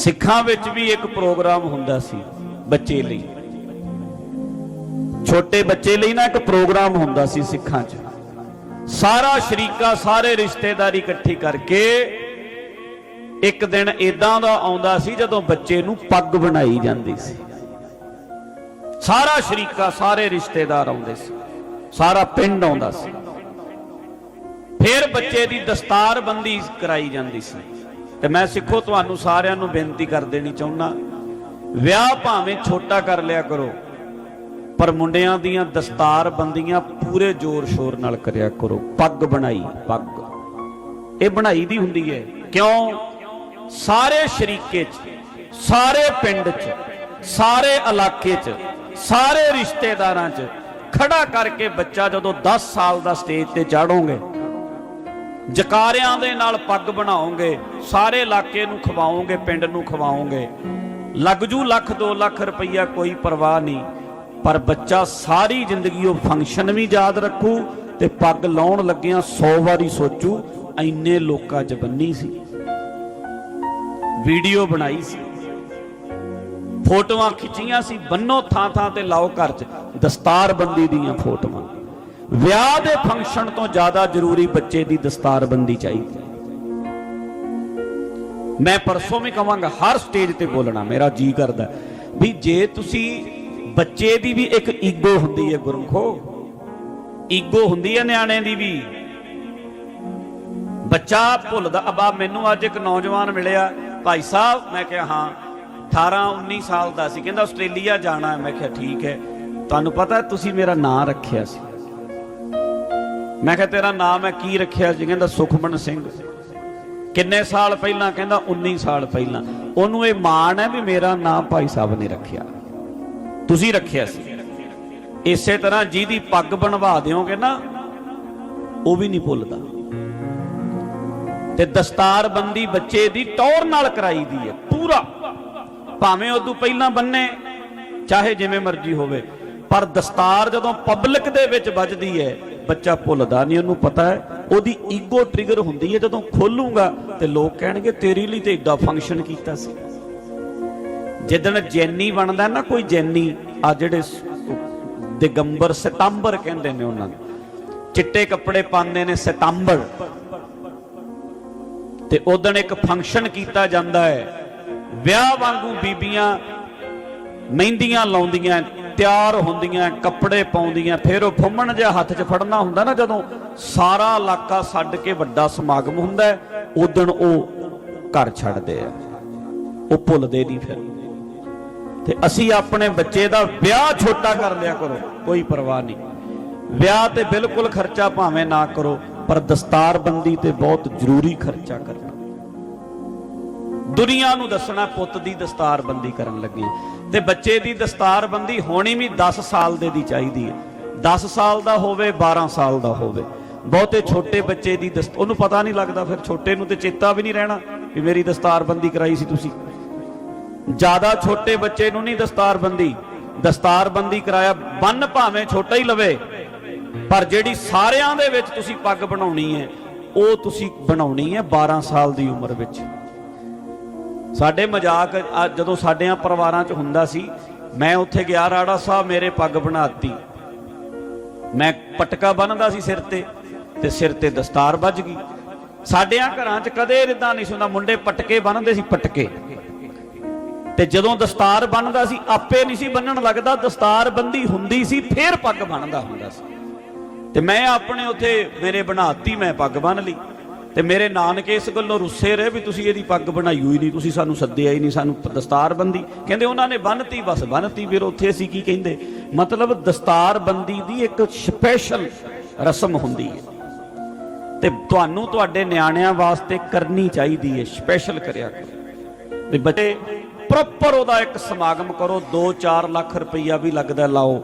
ਸਿੱਖਾਂ ਵਿੱਚ ਵੀ ਇੱਕ ਪ੍ਰੋਗਰਾਮ ਹੁੰਦਾ ਸੀ, ਬੱਚੇ ਲਈ। ਛੋਟੇ ਬੱਚੇ ਲਈ ਨਾ ਇੱਕ ਪ੍ਰੋਗਰਾਮ ਹੁੰਦਾ ਸੀ ਸਿੱਖਾਂ 'ਚ। ਸਾਰਾ ਸ਼ਰੀਕਾ, ਸਾਰੇ ਰਿਸ਼ਤੇਦਾਰੀ ਇਕੱਠੀ ਕਰਕੇ ਇੱਕ ਦਿਨ ਇਦਾਂ ਦਾ ਆਉਂਦਾ ਸੀ ਜਦੋਂ ਬੱਚੇ ਨੂੰ ਪੱਗ ਬਣਾਈ ਜਾਂਦੀ ਸੀ। ਸਾਰਾ ਸ਼ਰੀਕਾ, ਸਾਰੇ ਰਿਸ਼ਤੇਦਾਰ ਆਉਂਦੇ ਸੀ। ਸਾਰਾ ਪਿੰਡ ਆਉਂਦਾ ਸੀ। ਫਿਰ ਬੱਚੇ ਦੀ ਦਸਤਾਰਬੰਦੀ ਕਰਾਈ ਜਾਂਦੀ ਸੀ। ਤੇ ਮੈਂ ਸਿੱਖੋ, ਤੁਹਾਨੂੰ ਸਾਰਿਆਂ ਨੂੰ ਬੇਨਤੀ ਕਰ ਦੇਣੀ ਚਾਹੁੰਦਾ ਵਿਆਹ ਭਾਵੇਂ ਛੋਟਾ ਕਰ ਲਿਆ ਕਰੋ, ਪਰ ਮੁੰਡਿਆਂ ਦੀਆਂ ਦਸਤਾਰ ਬੰਦੀਆਂ ਪੂਰੇ ਜ਼ੋਰ ਸ਼ੋਰ ਨਾਲ ਕਰਿਆ ਕਰੋ। ਪੱਗ ਬਣਾਈ, ਪੱਗ। ਇਹ ਬਣਾਈ ਦੀ ਹੁੰਦੀ ਹੈ। ਕਿਉਂ? ਸਾਰੇ ਸ਼ਰੀਕੇ 'ਚ, ਸਾਰੇ ਪਿੰਡ 'ਚ, ਸਾਰੇ ਇਲਾਕੇ 'ਚ, ਸਾਰੇ ਰਿਸ਼ਤੇਦਾਰਾਂ 'ਚ ਖੜਾ ਕਰਕੇ ਬੱਚਾ ਜਦੋਂ 10 ਸਾਲ ਦਾ ਸਟੇਜ ਤੇ ਚਾੜੋਗੇ ਜਕਾਰਿਆਂ ਦੇ ਨਾਲ ਪੱਗ ਬਣਾਓਗੇ ਸਾਰੇ ਇਲਾਕੇ ਨੂੰ ਖਵਾਓਗੇ ਪਿੰਡ ਨੂੰ ਖਵਾਓਗੇ ਲੱਗ ਜੂ ਲੱਖ 2 ਲੱਖ ਰੁਪਈਆ ਕੋਈ ਪਰਵਾਹ ਨਹੀਂ, ਪਰ ਬੱਚਾ ਸਾਰੀ ਜ਼ਿੰਦਗੀ ਉਹ ਫੰਕਸ਼ਨ ਵੀ ਯਾਦ ਰੱਖੂ ਤੇ ਪੱਗ ਲਾਉਣ ਲੱਗਿਆਂ 100 ਵਾਰੀ ਸੋਚੂ ਐਨੇ ਲੋਕਾਂ 'ਚ ਬੰਨੀ ਸੀ। ਵੀਡੀਓ ਬਣਾਈ ਸੀ। ਫੋਟੋਆਂ ਖਿੱਚੀਆਂ ਸੀ, ਬੰਨੋ ਥਾਂ ਥਾਂ ਤੇ ਲਾਓ ਘਰ 'ਚ ਦਸਤਾਰ ਬੰਦੀ ਦੀਆਂ ਫੋਟੋਆਂ। ਵਿਆਹ ਦੇ ਫੰਕਸ਼ਨ ਤੋਂ ਜ਼ਿਆਦਾ ਜ਼ਰੂਰੀ ਬੱਚੇ ਦੀ ਦਸਤਾਰਬੰਦੀ ਚਾਹੀਦੀ ਮੈਂ ਪਰਸੋਂ ਵੀ ਕਵਾਂਗਾ, ਹਰ ਸਟੇਜ ਤੇ ਬੋਲਣਾ, ਮੇਰਾ ਜੀ ਕਰਦਾ ਵੀ ਜੇ ਤੁਸੀਂ ਬੱਚੇ ਦੀ ਵੀ ਇੱਕ ਈਗੋ ਹੁੰਦੀ ਹੈ ਗੁਰਮਖੋ ਈਗੋ ਹੁੰਦੀ ਹੈ ਨਿਆਣੇ ਦੀ ਵੀ। ਬੱਚਾ ਭੁੱਲਦਾ, ਅਬਾ ਮੈਨੂੰ ਅੱਜ ਇੱਕ ਨੌਜਵਾਨ ਮਿਲਿਆ, ਭਾਈ ਸਾਹਿਬ, ਮੈਂ ਕਿਹਾ, ਹਾਂ 18 19 ਸਾਲ ਦਾ ਸੀ, ਕਹਿੰਦਾ ਆਸਟ੍ਰੇਲੀਆ ਜਾਣਾ ਮੈਂ ਕਿਹਾ, ਠੀਕ ਹੈ। ਤੁਹਾਨੂੰ ਪਤਾ ਤੁਸੀਂ ਮੇਰਾ ਨਾਂ ਰੱਖਿਆ ਸੀ। ਮੈਂ ਕਿਹਾ, ਤੇਰਾ ਨਾਮ ਹੈ, ਕੀ ਰੱਖਿਆ ਸੀ? ਕਹਿੰਦਾ, ਸੁਖਮਨ ਸਿੰਘ। ਕਿੰਨੇ ਸਾਲ ਪਹਿਲਾਂ? ਕਹਿੰਦਾ 19 ਸਾਲ ਪਹਿਲਾਂ। ਉਹਨੂੰ ਇਹ ਮਾਣ ਹੈ ਵੀ ਮੇਰਾ ਨਾਮ ਭਾਈ ਸਾਹਿਬ ਨੇ ਰੱਖਿਆ। ਤੁਸੀਂ ਰੱਖਿਆ ਸੀ। ਇਸੇ ਤਰ੍ਹਾਂ ਜਿਹਦੀ ਪੱਗ ਬਣਵਾ ਦਿਓਗੇ ਨਾ, ਉਹ ਵੀ ਨਹੀਂ ਭੁੱਲਦਾ। ਤੇ ਦਸਤਾਰਬੰਦੀ ਬੱਚੇ ਦੀ ਟੌਰ ਨਾਲ ਕਰਾਈ ਦੀ ਹੈ, ਪੂਰਾ। ਭਾਵੇਂ ਉਦੋਂ ਪਹਿਲਾਂ ਬੰਨੇ, ਚਾਹੇ ਜਿਵੇਂ ਮਰਜ਼ੀ ਹੋਵੇ, ਪਰ ਦਸਤਾਰ ਜਦੋਂ ਪਬਲਿਕ ਦੇ ਵਿੱਚ ਵੱਜਦੀ ਹੈ ਬੱਚਾ ਭੁੱਲਦਾ ਨਹੀਂ, ਉਹਨੂੰ ਪਤਾ ਹੈ। ਉਹਦੀ ਈਗੋ ਟ੍ਰਿਗਰ ਹੁੰਦੀ ਹੈ, ਜਦੋਂ ਖੋਲੂਗਾ ਤੇ ਲੋਕ ਕਹਿਣਗੇ, ਤੇਰੀ ਲਈ ਤੇ ਏਡਾ ਫੰਕਸ਼ਨ ਕੀਤਾ ਸੀ। ਜਿੱਦਣ ਜੈਨੀ ਬਣਦਾ ਨਾ, ਕੋਈ ਜੈਨੀ, ਆ ਜਿਹੜੇ ਦਿਗੰਬਰ, ਸਤੰਬਰ ਕਹਿੰਦੇ ਨੇ ਉਹਨਾਂ ਨੂੰ, ਚਿੱਟੇ ਕੱਪੜੇ ਪਾਉਂਦੇ ਨੇ ਸਤੰਬਰ। ਤੇ ਉਦੋਂ ਇੱਕ ਫੰਕਸ਼ਨ ਕੀਤਾ ਜਾਂਦਾ ਹੈ। ਵਿਆਹ ਵਾਂਗੂ ਬੀਬੀਆਂ ਮਹਿੰਦੀਆਂ ਲਾਉਂਦੀਆਂ ਤਿਆਰ ਹੁੰਦੀਆਂ, ਕੱਪੜੇ ਪਾਉਂਦੀਆਂ, ਫਿਰ ਉਹ ਫੁੰਮਣ ਜਿਹਾ ਹੱਥ 'ਚ ਫੜਨਾ ਹੁੰਦਾ ਨਾ ਜਦੋਂ ਸਾਰਾ ਇਲਾਕਾ ਛੱਡ ਕੇ ਵੱਡਾ ਸਮਾਗਮ ਹੁੰਦਾ ਹੈ ਉਦੋਂ ਉਹ ਘਰ ਛੱਡਦੇ ਆ। ਉਹ ਭੁੱਲਦੇ ਨਹੀਂ ਫਿਰ। ਤੇ ਅਸੀਂ ਆਪਣੇ ਬੱਚੇ ਦਾ ਵਿਆਹ ਛੋਟਾ ਕਰ ਲਿਆ ਕਰੋ, ਕੋਈ ਪਰਵਾਹ ਨਹੀਂ। ਵਿਆਹ ਤੇ ਬਿਲਕੁਲ ਖਰਚਾ ਭਾਵੇਂ ਨਾ ਕਰੋ, ਪਰ ਦਸਤਾਰਬੰਦੀ ਤੇ ਬਹੁਤ ਜ਼ਰੂਰੀ ਖਰਚਾ ਕਰਨਾ। ਦੁਨੀਆ ਨੂੰ ਦੱਸਣਾ ਪੁੱਤ ਦੀ ਦਸਤਾਰਬੰਦੀ ਕਰਨ ਲੱਗੇ। ਤੇ ਬੱਚੇ ਦੀ ਦਸਤਾਰਬੰਦੀ ਹੋਣੀ ਵੀ 10 ਸਾਲ ਦੇ ਦੀ ਚਾਹੀਦੀ ਹੈ। 10 ਸਾਲ ਦਾ ਹੋਵੇ 12 ਸਾਲ ਦਾ ਹੋਵੇ। ਬਹੁਤੇ ਛੋਟੇ ਬੱਚੇ ਦੀ ਦਸਤ ਉਹਨੂੰ ਪਤਾ ਨਹੀਂ ਲੱਗਦਾ ਫਿਰ ਛੋਟੇ ਨੂੰ ਤੇ ਚੇਤਾ ਵੀ ਨਹੀਂ ਰਹਿਣਾ ਵੀ ਮੇਰੀ ਦਸਤਾਰਬੰਦੀ ਕਰਾਈ ਸੀ ਤੁਸੀਂ। ਜ਼ਿਆਦਾ ਛੋਟੇ ਬੱਚੇ ਨੂੰ ਨਹੀਂ ਦਸਤਾਰਬੰਦੀ। ਦਸਤਾਰਬੰਦੀ ਕਰਾਇਆ ਬੰਨ ਭਾਵੇਂ ਛੋਟਾ ਹੀ ਲਵੇ, ਪਰ ਜਿਹੜੀ ਸਾਰਿਆਂ ਦੇ ਵਿੱਚ ਤੁਸੀਂ ਪੱਗ ਬਣਾਉਣੀ ਹੈ, ਉਹ ਤੁਸੀਂ ਬਣਾਉਣੀ ਹੈ 12 ਸਾਲ ਦੀ ਉਮਰ ਵਿੱਚ। ਸਾਡੇ ਮਜ਼ਾਕ ਜਦੋਂ ਸਾਡਿਆਂ ਪਰਿਵਾਰਾਂ 'ਚ ਹੁੰਦਾ ਸੀ, ਮੈਂ ਉੱਥੇ ਗਿਆ, ਰਾੜਾ ਸਾਹਿਬ ਮੇਰੇ ਪੱਗ ਬਣਾਤੀ। ਮੈਂ ਪਟਕਾ ਬੰਨਦਾ ਸੀ ਸਿਰ ਤੇ ਤੇ ਸਿਰ ਤੇ ਦਸਤਾਰ ਵੱਜ ਗਈ। ਸਾਡਿਆਂ ਘਰਾਂ 'ਚ ਕਦੇ ਇਦਾਂ ਨਹੀਂ ਸੁਣਦਾ ਮੁੰਡੇ ਪਟਕੇ ਬੰਨਦੇ ਸੀ ਪਟਕੇ। ਤੇ ਜਦੋਂ ਦਸਤਾਰ ਬੰਨਦਾ ਸੀ, ਆਪੇ ਨਹੀਂ ਸੀ ਬੰਨਣ ਲੱਗਦਾ, ਦਸਤਾਰ ਬੰਦੀ ਹੁੰਦੀ ਸੀ, ਫੇਰ ਪੱਗ ਬੰਨਦਾ ਹੁੰਦਾ ਸੀ। ਤੇ ਮੈਂ ਆਪਣੇ ਉੱਥੇ ਮੇਰੇ ਬਣਾਤੀ, ਮੈਂ ਪੱਗ ਬੰਨ ਲਈ। ਤੇ ਮੇਰੇ ਨਾਨਕੇ ਇਸ ਗੱਲੋਂ ਰੁੱਸੇ ਰਹੇ ਵੀ ਤੁਸੀਂ ਇਹਦੀ ਪੱਗ ਬਣਾਈ ਹੋਈ ਨਹੀਂ, ਤੁਸੀਂ ਸਾਨੂੰ ਸੱਦਿਆ ਹੀ ਨਹੀਂ, ਸਾਨੂੰ ਦਸਤਾਰ ਬੰਦੀ ਕਹਿੰਦੇ ਉਹਨਾਂ ਨੇ ਬੰਨਤੀ, ਬਸ ਬੰਨਤੀ, ਫਿਰ ਉੱਥੇ ਅਸੀਂ ਕੀ ਕਹਿੰਦੇ? ਮਤਲਬ ਦਸਤਾਰ ਬੰਦੀ ਦੀ ਇੱਕ ਸਪੈਸ਼ਲ ਰਸਮ ਹੁੰਦੀ ਹੈ। ਤੇ ਤੁਹਾਨੂੰ ਤੁਹਾਡੇ ਨਿਆਣਿਆਂ ਵਾਸਤੇ ਕਰਨੀ ਚਾਹੀਦੀ ਹੈ ਸਪੈਸ਼ਲ ਕਰਿਆ ਕਰੋ। ਤੇ ਬੱਚੇ ਪ੍ਰੋਪਰ ਉਹਦਾ ਇੱਕ ਸਮਾਗਮ ਕਰੋ 2-4 ਲੱਖ ਰੁਪਈਆ ਵੀ ਲੱਗਦਾ, ਲਾਓ।